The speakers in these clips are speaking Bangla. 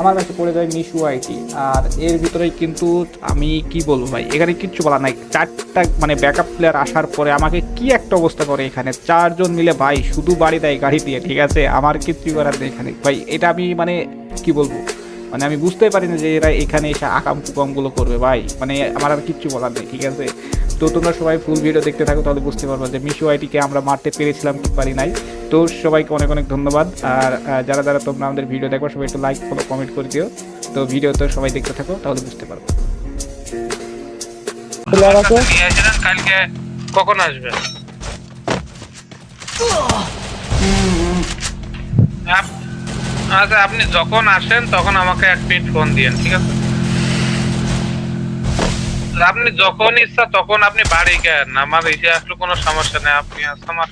আমার কাছে পড়ে যায় মিশু আইটি। আর এর ভিতরেই কিন্তু আমি কি বলব ভাই, এখানে কিচ্ছু বলা নাই। চারটা মানে ব্যাকআপ প্লেয়ার আসার পরে আমাকে কি একটা অবস্থা করে এখানে? চারজন মিলে ভাই, শুধু বাড়ি দেয় গাড়ি দিয়ে, ঠিক আছে? আমার কিচ্ছু করার নেই এখানে। ভাই, এটা আমি মানে কি বলব? মানে আমি বুঝতেই পারি না যে এরা এখানে এসে আকাম কুকামগুলো করবে ভাই। মানে আমার আর কিচ্ছু বলার নেই, ঠিক আছে? তো তোমরা সবাই ফুল ভিডিও দেখতে থাকো তাহলে বুঝতে পারব যে মিশু আইটিকে আমরা মারতে পেরেছিলাম কি পারি নাই। তো সবাইকে অনেক অনেক ধন্যবাদ। আর যারা যারা তোমরা আমাদের ভিডিও দেখো সবাই একটু লাইক ফলো কমেন্ট করে দিও। তো ভিডিও তো সবাই দেখতে থাকো তাহলে বুঝতে পারব। কালকে কখন আসবে আপ- আচ্ছা আপনি যখন আসেন তখন আমাকে এক মিনিট ফোন দিয়েন ঠিক আছে? আপনি যখন ইচ্ছা তখন আপনি বাড়ি গেন। আমার এসে আসলে কোনো সমস্যা নেই। আপনি আসলে আমার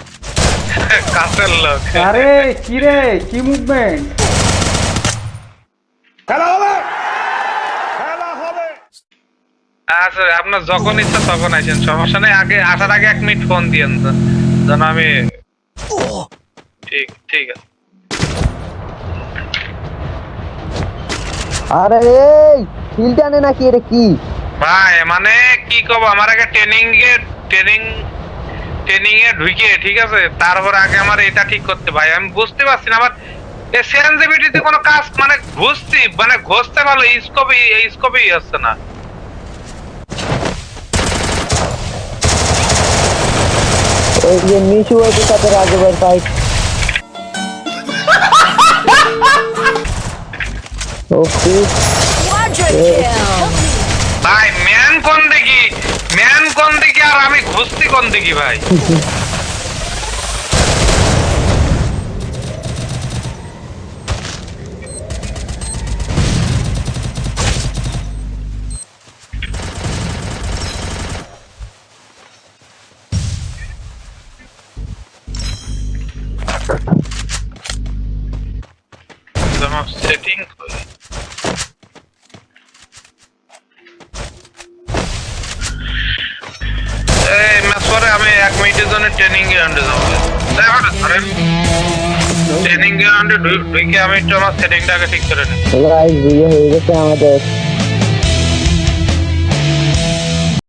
কাছের লোক। আরে কি রে? কি মুভমেন্ট আচ্ছা আপনার যখন ইচ্ছা তখন আসেন। সমস্যা নেই। আগে আসার আগে এক মিনিট ফোন দিয়েন তো, যেন আমি ঠিক ঠিক আছে। আরে এই হিল টানে নাকি? এটা কি? ভাই মানে কি কব আমার আগে ট্রেনিং এ ট্রেনিং ট্রেনিং এ ঢুকে ঠিক আছে? তারপর আগে আমার এটা ঠিক করতে ভাই। আমি বুঝতে পারছি না আমার সেন্সিটিভিটিতে কোনো কাজ মানে ঘুষছি মানে ঘষতে ভালো স্কোপই স্কোপই হচ্ছে না। ওই যে মিশু ওদের সাথে রাজবের ফাইট ওকে কোন দিকে? ম্যান কোন দিকে আর আমি ঘুষছি কোন দিকে ভাই? সেটিং করি। পরে আমি এক মিনিটের জন্য ট্রেনিং গ্রাউন্ডে যাব। ধরেন ট্রেনিং গ্রাউন্ডে ঢুকে আমি একটু আমার সেটিংটাকে ঠিক করে নিই। হয়ে গেছে আমাদের।